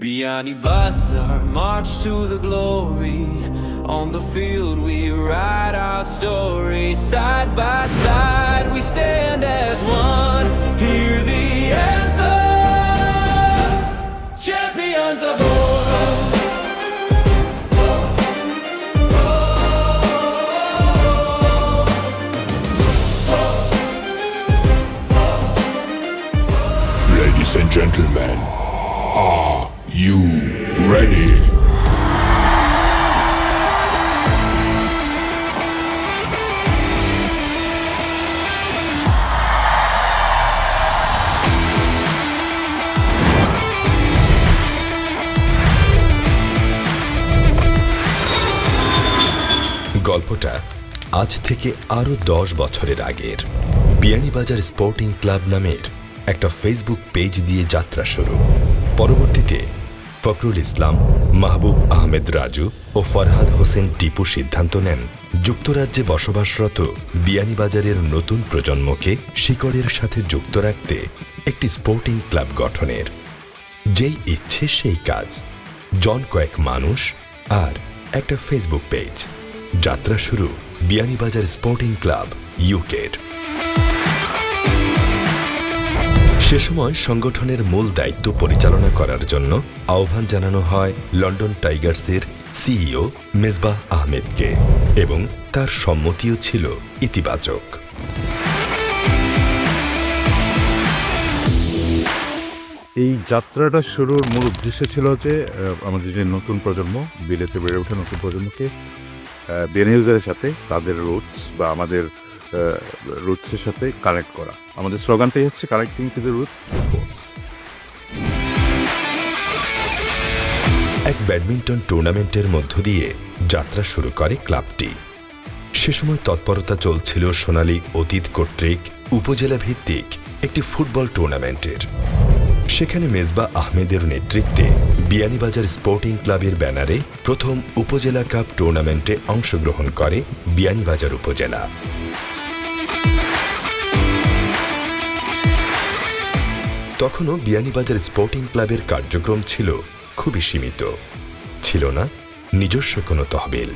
Biani Basar, march to the glory. On the field, we write our story. Side by side, we stand as one. Hear the anthem, champions of war. Ladies and gentlemen, are you ready? গল্পটা আজ থেকে আরও দশ বছরের আগের Beanibazar sporting club নামের একটা Facebook page দিয়ে যাত্রা শুরু পরবর্তীতে ফখরুল ইসলাম, মাহবুব আহমেদ রাজু ও ফরহাদ হোসেন টিপু সিদ্ধান্ত নেন। যুক্তরাজ্যে বসবাসরত বিয়ানীবাজারের নতুন প্রজন্মকে শিকড়ের সাথে যুক্ত রাখতে একটি স্পোর্টিং ক্লাব গঠনের। যেই ইচ্ছে সেই কাজ। জন কয়েক মানুষ আর একটা ফেসবুক পেজ। যাত্রা শুরু বিয়ানীবাজার স্পোর্টিং ক্লাব ইউকের। সে সময় সংগঠনের মূল দায়িত্ব পরিচালনা করার জন্য আহ্বান জানানো হয় লন্ডন টাইগার্সের সিইও মেজবাহ আহমেদকে এবং তার সম্মতিও ছিল ইতিবাচক। এই যাত্রাটা শুরুর মূল উদ্দেশ্য ছিল যে আমাদের যে নতুন প্রজন্ম, বিলেতে বেড়ে ওঠা নতুন প্রজন্মকে বেনিউজারের সাথে তাদের রুটস বা আমাদের রুটসের সাথে কানেক্ট করা। আমাদের স্লোগানটাই হচ্ছে connecting to the roots sports এক ব্যাডমিন্টন টুর্নামেন্টের মধ্য দিয়ে যাত্রা শুরু করে ক্লাবটি। সে সময় তৎপরতা চলছিল সোনালী অতীত কর্তৃক উপজেলা ভিত্তিক একটি ফুটবল টুর্নামেন্টের। সেখানে মেজবা আহমেদের নেতৃত্বে বিয়ানীবাজার স্পোর্টিং ক্লাবের ব্যানারে প্রথম উপজেলা কাপ টুর্নামেন্টে অংশগ্রহণ করে বিয়ানীবাজার উপজেলা। তখনও বিয়ানীবাজার স্পোর্টিং ক্লাবের কার্যক্রম ছিল খুবই সীমিত। ছিল না, নিজস্ব কোনো তহবিল।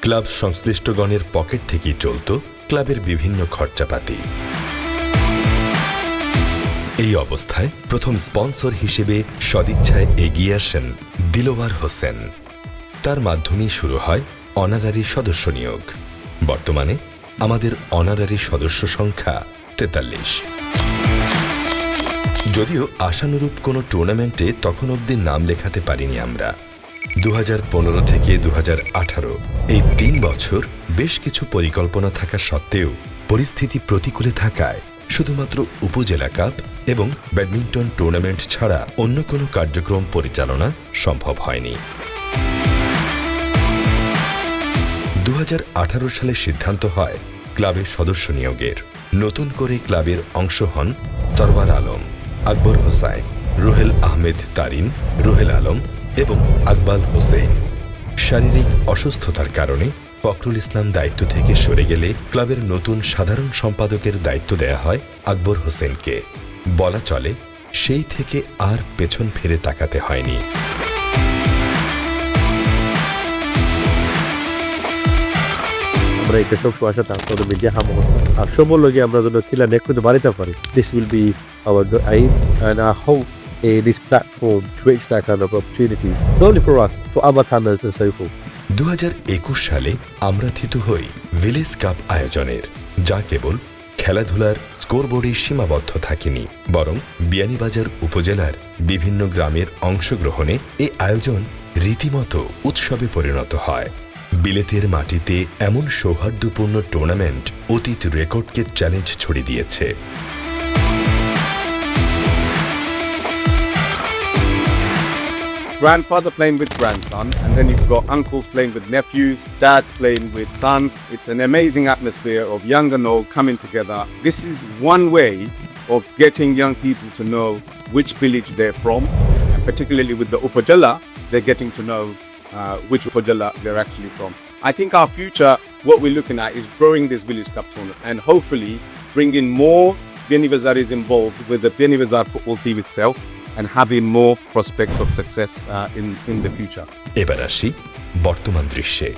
ক্লাব সংশ্লিষ্টগণের পকেট থেকেই চলত ক্লাবের বিভিন্ন খরচাপাতি। এই অবস্থায় প্রথম স্পন্সর হিসেবে সদিচ্ছায় এগিয়ে আসেন দিলোয়ার হোসেন। তার মাধ্যমেই শুরু হয় অনারারি সদস্য নিয়োগ। বর্তমানে আমাদের অনারারি সদস্য সংখ্যা তেতাল্লিশ। যদিও আশানুরূপ কোনো টুর্নামেন্টে তখন অবধি নাম লেখাতে পারিনি আমরা। দু হাজার পনেরো থেকে দু হাজার আঠারো, এই তিন বছর বেশ কিছু পরিকল্পনা থাকা সত্ত্বেও পরিস্থিতি প্রতিকূলে থাকায় শুধুমাত্র উপজেলা কাপ এবং ব্যাডমিন্টন টুর্নামেন্ট ছাড়া অন্য কোনো কার্যক্রম পরিচালনা সম্ভব হয়নি। দু হাজার আঠারো সালে সিদ্ধান্ত হয় ক্লাবের সদস্য নিয়োগের। নতুন করে ক্লাবের অংশ হন তরওয়ার আলম। আকবর হোসাইন, রুহেল আহমেদ তারিন, রুহেল আলম এবং আকবাল হোসেন শারীরিক অসুস্থতার কারণে ফখরুল ইসলাম দায়িত্ব থেকে সরে গেলে ক্লাবের নতুন সাধারণ সম্পাদকের দায়িত্ব দেয়া হয় আকবর হোসেনকে। বলা চলে, সেই থেকে আর পেছন ফিরে তাকাতে হয়নি। আমরা এই কৃষক আসা তারপরে মিডিয়া হামত আর সবল লগে আমরা যেন খিলা নেক বাড়িতে পারি this will be our aim and I hope uh, this platform creates that kind of opportunity not only for us for other tanners and so forth. দু সালে আমরা থিতু হই ভিলেজ কাপ আয়োজনের যা কেবল খেলাধুলার স্কোরবোর্ডে সীমাবদ্ধ থাকেনি বরং বিয়ানীবাজার উপজেলার বিভিন্ন গ্রামের অংশগ্রহণে এ আয়োজন রীতিমতো উৎসবে পরিণত হয়। বিলেতের মাটিতে এমন সৌহার্দ্যপূর্ণ টুর্নামেন্ট অতীত রেকর্ডকে চ্যালেঞ্জ ছড়িয়ে দিয়েছে। Grandfather playing with grandson, and then you've got uncles playing with nephews, dads playing with sons. It's an amazing atmosphere of young and old coming together. This is one way of getting young people to know which village they're from, and particularly with the Upajala, they're getting to know uh, which Upajala they're actually from. I think our future, what we're looking at, is growing this village cup tournament and hopefully bringing more Biani Bazaris involved with the Biani Bazar football team itself and having more prospects of success uh, in, in the future. এবার আসি বর্তমান দৃশ্যে।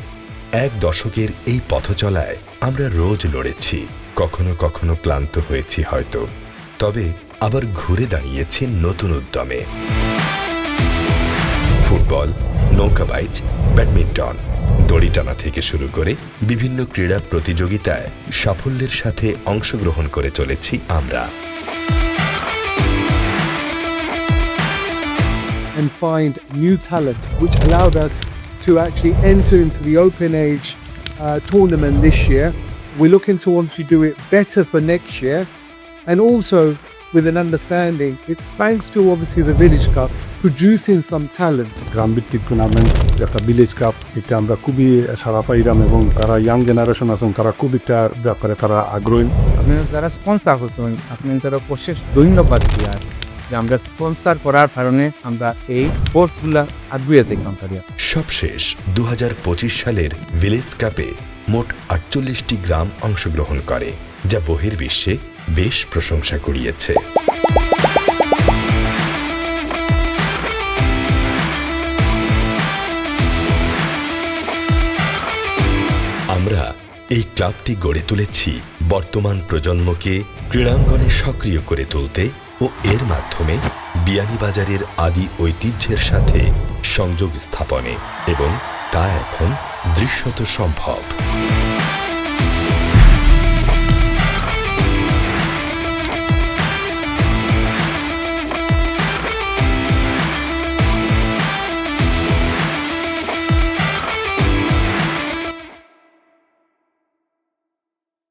এক দশকের এই পথ চলায় আমরা রোজ লড়েছি। কখনো কখনো ক্লান্ত হয়েছি হয়তো। তবে আবার ঘুরে দাঁড়িয়েছি নতুন উদ্যমে। ফুটবল নৌকাবাইচ ব্যাডমিন্টন দড়ি টানা থেকে শুরু করে বিভিন্ন ক্রীড়া প্রতিযোগিতায় সাফল্যের সাথে অংশগ্রহণ করে চলেছি আমরা। and find new talent, which allowed us to actually enter into the Open Age uh, tournament this year. We're looking to obviously do it better for next year, and also with an understanding, it's thanks to obviously the Village Cup producing some talent. গ্রামভিত্তিক tournament একটা village cup এটা আমরা খুবই সারা পাইলাম এবং তারা young generation আছেন তারা খুব একটা ব্যাপারে তারা আগ্রহী আপনারা যারা স্পন্সার করছেন আপনারা প্রশেষ ধন্যবাদ দিয়া যে আমরা স্পন্সার করার কারণে আমরা এই স্পোর্টসগুলা আগ্রহী যাইতাম পারি সবশেষ দু হাজার পঁচিশ সালের ভিলেজ কাপে মোট আটচল্লিশটি গ্রাম অংশগ্রহণ করে, যা বহির্বিশ্বে বেশ প্রশংসা কুড়িয়েছে। আমরা এই ক্লাবটি গড়ে তুলেছি বর্তমান প্রজন্মকে ক্রীড়াঙ্গনে সক্রিয় করে তুলতে ও এর মাধ্যমে বিয়ানীবাজারের আদি ঐতিহ্যের সাথে সংযোগ স্থাপনে এবং তা এখন দৃশ্যত সম্ভব।